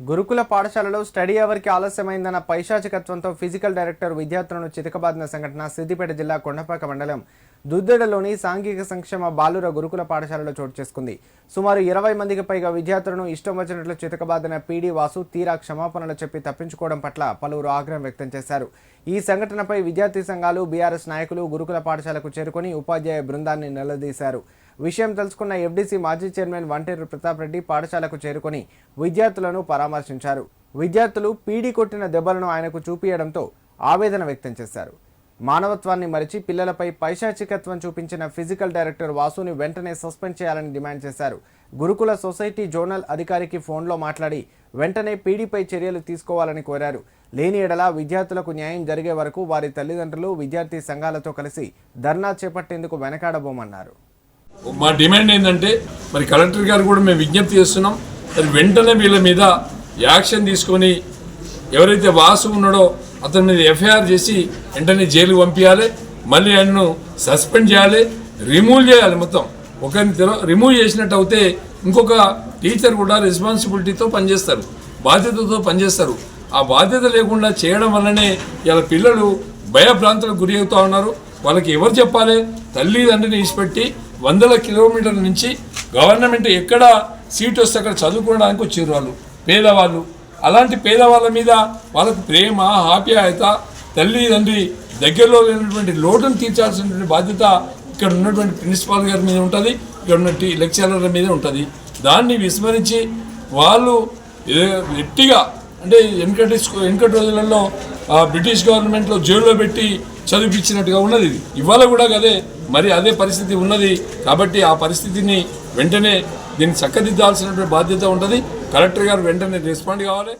గురుకుల పాఠశాలలో స్టడీ అవర్కి ఆలస్యమైందన్న పైశాచికత్వంతో ఫిజికల్ డైరెక్టర్ విద్యార్థులను చితకబాదిన సంఘటన సిద్దిపేట జిల్లా కొండపాక మండలం దుద్దెడలోని సాంఘిక సంక్షేమ బాలుర గురుకుల పాఠశాలలో చోటు చేసుకుంది. సుమారు ఇరవై మందికి పైగా విద్యార్థులను ఇష్టం వచ్చినట్లు చితకబాదిన పీడీ వాసు తీరా క్షమాపణలు చెప్పి తప్పించుకోవడం పట్ల పలువురు ఆగ్రహం వ్యక్తం చేశారు. ఈ సంఘటనపై విద్యార్థి సంఘాలు బీఆర్ఎస్ నాయకులు గురుకుల పాఠశాలకు చేరుకుని ఉపాధ్యాయ బృందాన్ని నిలదీశారు. విషయం తెలుసుకున్న ఎఫ్డీసీ మాజీ చైర్మన్ వంటేరు ప్రతాప్ రెడ్డి పాఠశాలకు చేరుకొని విద్యార్థులను పరామర్శించారు. విద్యార్థులు పీడీ కొట్టిన దెబ్బలను ఆయనకు చూపించడంతో ఆవేదన వ్యక్తం చేశారు. మానవత్వాన్ని మరిచి పిల్లలపై పైశాచికత్వం చూపించిన ఫిజికల్ డైరెక్టర్ వాసుని వెంటనే సస్పెండ్ చేయాలని డిమాండ్ చేశారు. గురుకుల సొసైటీ జోనల్ అధికారికి ఫోన్లో మాట్లాడి వెంటనే పీడీపై చర్యలు తీసుకోవాలని కోరారు. లేని ఎడల విద్యార్థులకు న్యాయం జరిగే వరకు వారి తల్లిదండ్రులు విద్యార్థి సంఘాలతో కలిసి ధర్నా చేపట్టేందుకు వెనకాడబోమన్నారు. మా డిమాండ్ ఏంటంటే మరి కలెక్టర్ గారు కూడా మేము విజ్ఞప్తి చేస్తున్నాం మరి వెంటనే వీళ్ళ మీద యాక్షన్ తీసుకొని ఎవరైతే వాసు ఉన్నాడో అతని మీద ఎఫ్ఐఆర్ చేసి వెంటనే జైలుకు పంపించాలి మళ్ళీ ఆయనను సస్పెండ్ చేయాలి రిమూవ్ చేయాలి మొత్తం. ఒకరిని రిమూవ్ చేసినట్టు అయితే ఇంకొక టీచర్ కూడా రెస్పాన్సిబిలిటీతో పనిచేస్తారు బాధ్యతతో పనిచేస్తారు. ఆ బాధ్యత లేకుండా చేయడం వల్లనే ఇలా పిల్లలు భయభ్రాంతులకు గురి అవుతూ ఉన్నారు. వాళ్ళకి ఎవరు చెప్పాలి? తల్లిదండ్రిని ఇచ్చిపెట్టి వందల కిలోమీటర్ల నుంచి గవర్నమెంట్ ఎక్కడ సీట్ వస్తే అక్కడ చదువుకోవడానికి వచ్చారు వాళ్ళు. పేదవాళ్ళు. అలాంటి పేదవాళ్ళ మీద వాళ్ళకు ప్రేమ ఆప్యాయత తల్లిదండ్రి దగ్గరలో లేనటువంటి లోటును తీర్చాల్సినటువంటి బాధ్యత ఇక్కడ ఉన్నటువంటి ప్రిన్సిపాల్ గారి మీద ఉంటుంది. ఇక్కడ ఉన్న లెక్చరర్ల మీద ఉంటుంది. దాన్ని విస్మరించి వాళ్ళు ఏ- గట్టిగా అంటే వెనుకటి వెనుక రోజులలో బ్రిటిష్ గవర్నమెంట్లో జైల్లో పెట్టి చదివిపించినట్టుగా ఉన్నది ఇది. ఇవాళ కూడా అదే మరి అదే పరిస్థితి ఉన్నది. కాబట్టి ఆ పరిస్థితిని వెంటనే దీన్ని చక్కదిద్దాల్సినటువంటి బాధ్యత ఉంటుంది. కలెక్టర్ గారు వెంటనే రెస్పాండ్ కావాలి.